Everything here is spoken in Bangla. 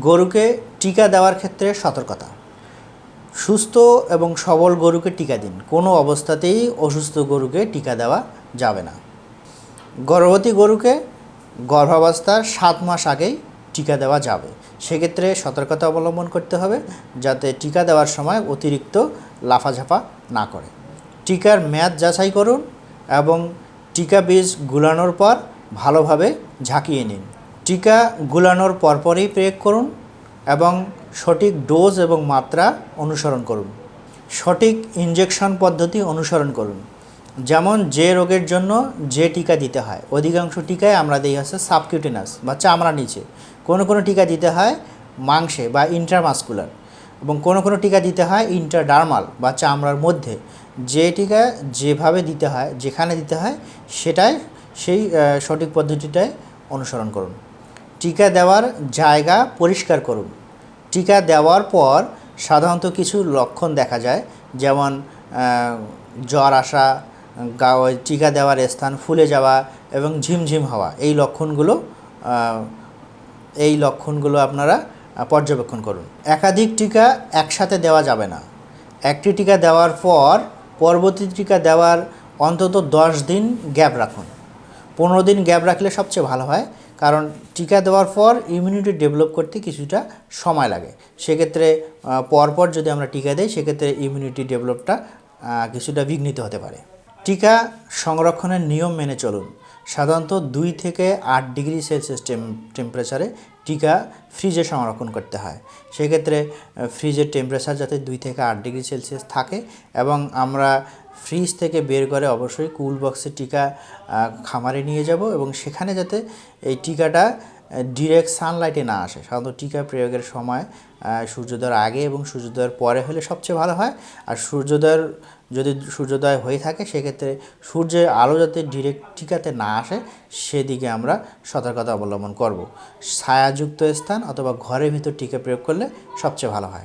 গরুকে টিকা দেওয়ার ক্ষেত্রে সতর্কতা। সুস্থ এবং সবল গরুকে টিকা দিন। কোনো অবস্থাতেই অসুস্থ গরুকে টিকা দেওয়া যাবে না। গর্ভবতী গরুকে গর্ভাবস্থার সাত মাস আগেই টিকা দেওয়া যাবে। সেক্ষেত্রে সতর্কতা অবলম্বন করতে হবে, যাতে টিকা দেওয়ার সময় অতিরিক্ত লাফাঝাফা না করে। টিকার মেয়াদ যাচাই করুন এবং টিকা বীজ গুলানোর পর ভালোভাবে ঝাঁকিয়ে নিন। টিকা গুলানোর পরপরই প্রয়োগ করুন এবং সঠিক ডোজ এবং মাত্রা অনুসরণ করুন। সঠিক ইনজেকশন পদ্ধতি অনুসরণ করুন। যেমন যে রোগের জন্য যে টিকা দিতে হয়, অধিকাংশ টিকায় আমরা দিই হচ্ছে সাবকিউটেনাস বা চামড়া নিচে। কোনো কোনো টিকা দিতে হয় মাংসে বা ইন্ট্রামাসকুলার এবং কোনো কোনো টিকা দিতে হয় ইন্টারডার্মাল বা চামড়ার মধ্যে। যে টিকা যেভাবে দিতে হয়, যেখানে দিতে হয়, সেটাই সেই সঠিক পদ্ধতিটাই অনুসরণ করুন। টিকা দেওয়ার জায়গা পরিষ্কার করুন। টিকা দেওয়ার পর সাধারণত কিছু লক্ষণ দেখা যায়, যেমন জ্বর আসা, গা টিকা দেওয়ার স্থান ফুলে যাওয়া এবং ঝিমঝিম হওয়া। এই লক্ষণগুলো এই লক্ষণগুলো আপনারা পর্যবেক্ষণ করুন। একাধিক টিকা একসাথে দেওয়া যাবে না। একটি টিকা দেওয়ার পর পরবর্তী টিকা দেওয়ার অন্তত দশ দিন গ্যাপ রাখুন। পনেরো দিন গ্যাপ রাখলে সবচেয়ে ভালো হয়। কারণ টিকা দেওয়ার পর ইমিউনিটি ডেভেলপ করতে কিছুটা সময় লাগে। সেক্ষেত্রে পরপর যদি আমরা টিকা দিই, সেক্ষেত্রে ইমিউনিটি ডেভেলপটা কিছুটা বিঘ্নিত হতে পারে। টিকা সংরক্ষণের নিয়ম মেনে চলুন। সাধারণত দুই থেকে আট ডিগ্রি সেলসিয়াস টেম্পারেচারে টিকা ফ্রিজে সংরক্ষণ করতে হয়। সেক্ষেত্রে ফ্রিজের টেম্পারেচার যাতে দুই থেকে আট ডিগ্রি সেলসিয়াস থাকে এবং আমরা ফ্রিজ থেকে বের করে অবশ্যই কুল বক্সে টিকা খামারে নিয়ে যাব এবং সেখানে যাতে এই টিকাটা ডিরেক্ট সানলাইটে না আসে। সাধারণত টিকা প্রয়োগের সময় সূর্যোদয়ের আগে এবং সূর্যোদয়ের পরে হলে সবচেয়ে ভালো হয়। আর সূর্যোদয়ের, যদি সূর্যোদয় হয়ে থাকে, সেক্ষেত্রে সূর্যের আলো যাতে ডিরেক্ট টিকাতে না আসে, সেদিকে আমরা সতর্কতা অবলম্বন করব। ছায়াযুক্ত স্থান অথবা ঘরের ভিতর টিকা প্রয়োগ করলে সবচেয়ে ভালো হয়।